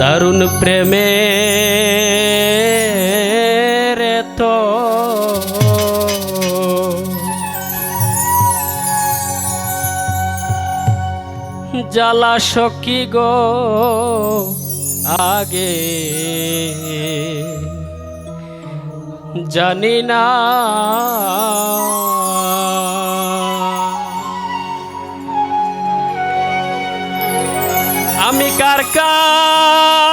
দারুণ প্রেমে তো। জ্বালা সকি গো আগে। জানি না Marca.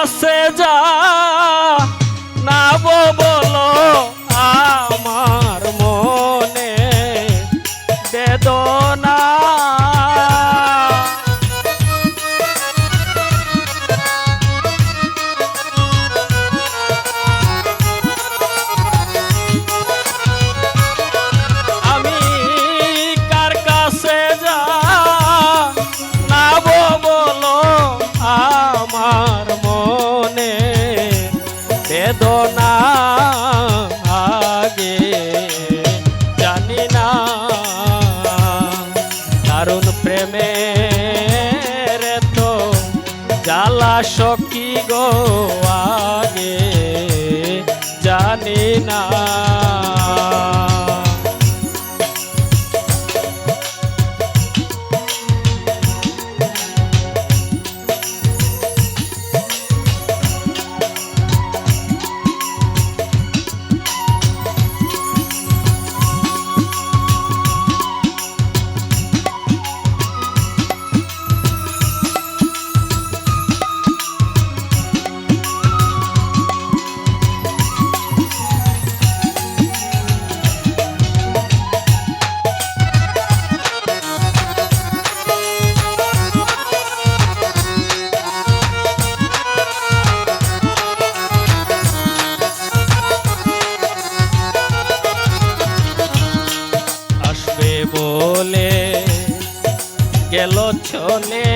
বেদনা আগে জানি না। দারুণ প্রেমে তো জ্বালা সকি গো আগে জানি না। বলে গেল চলে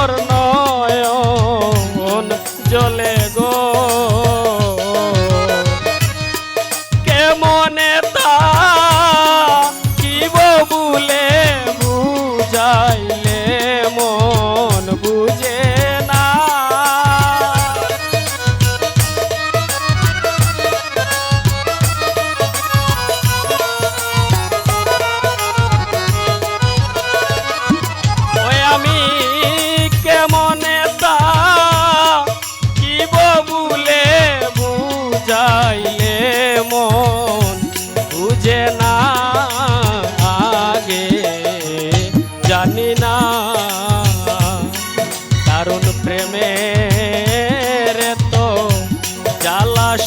মরণ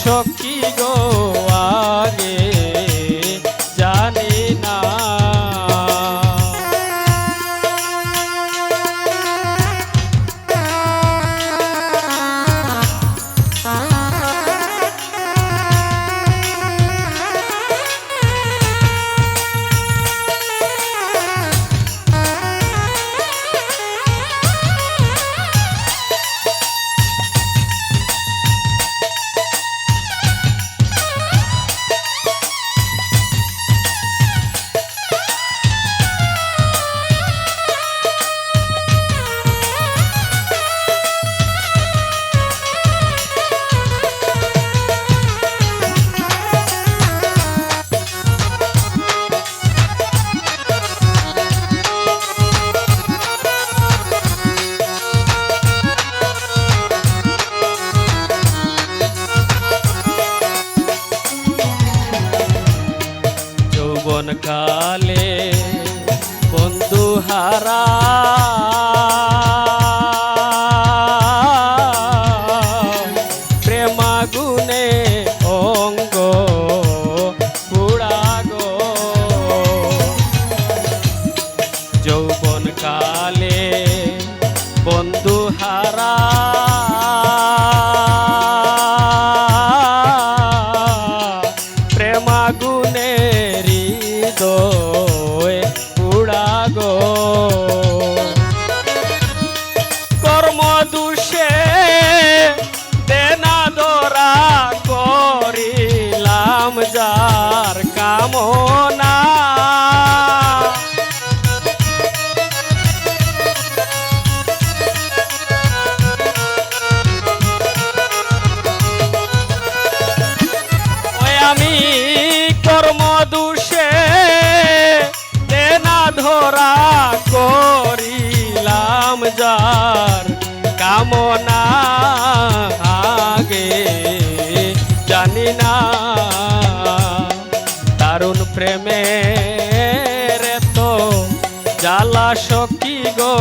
সখী কালে বন্ধু হারা করিলাম কামনা আগে জানি না। দারুণ প্রেমের তো জ্বালা সখী গো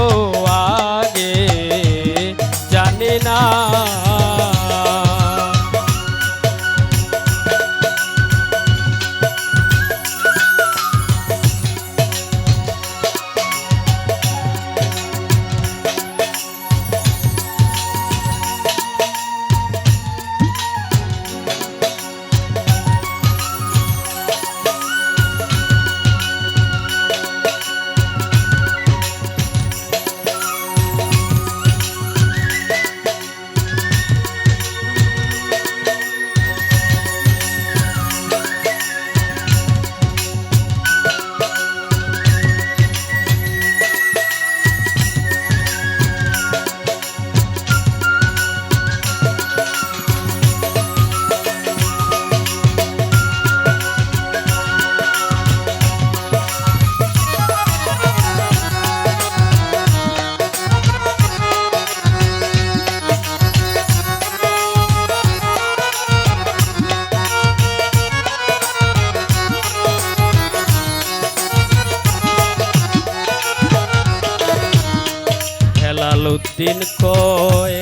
হেলালুদ্দিন কয়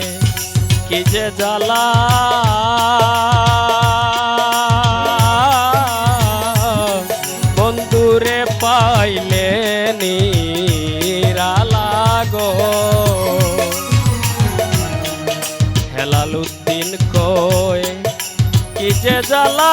কি যে জ্বালা। বন্ধুরে পাইলে নিরালাগো হেলালুদ্দিন কয় কি যে জ্বালা।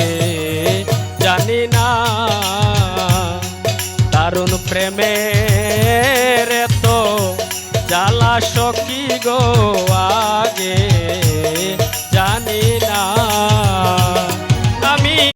গো আগে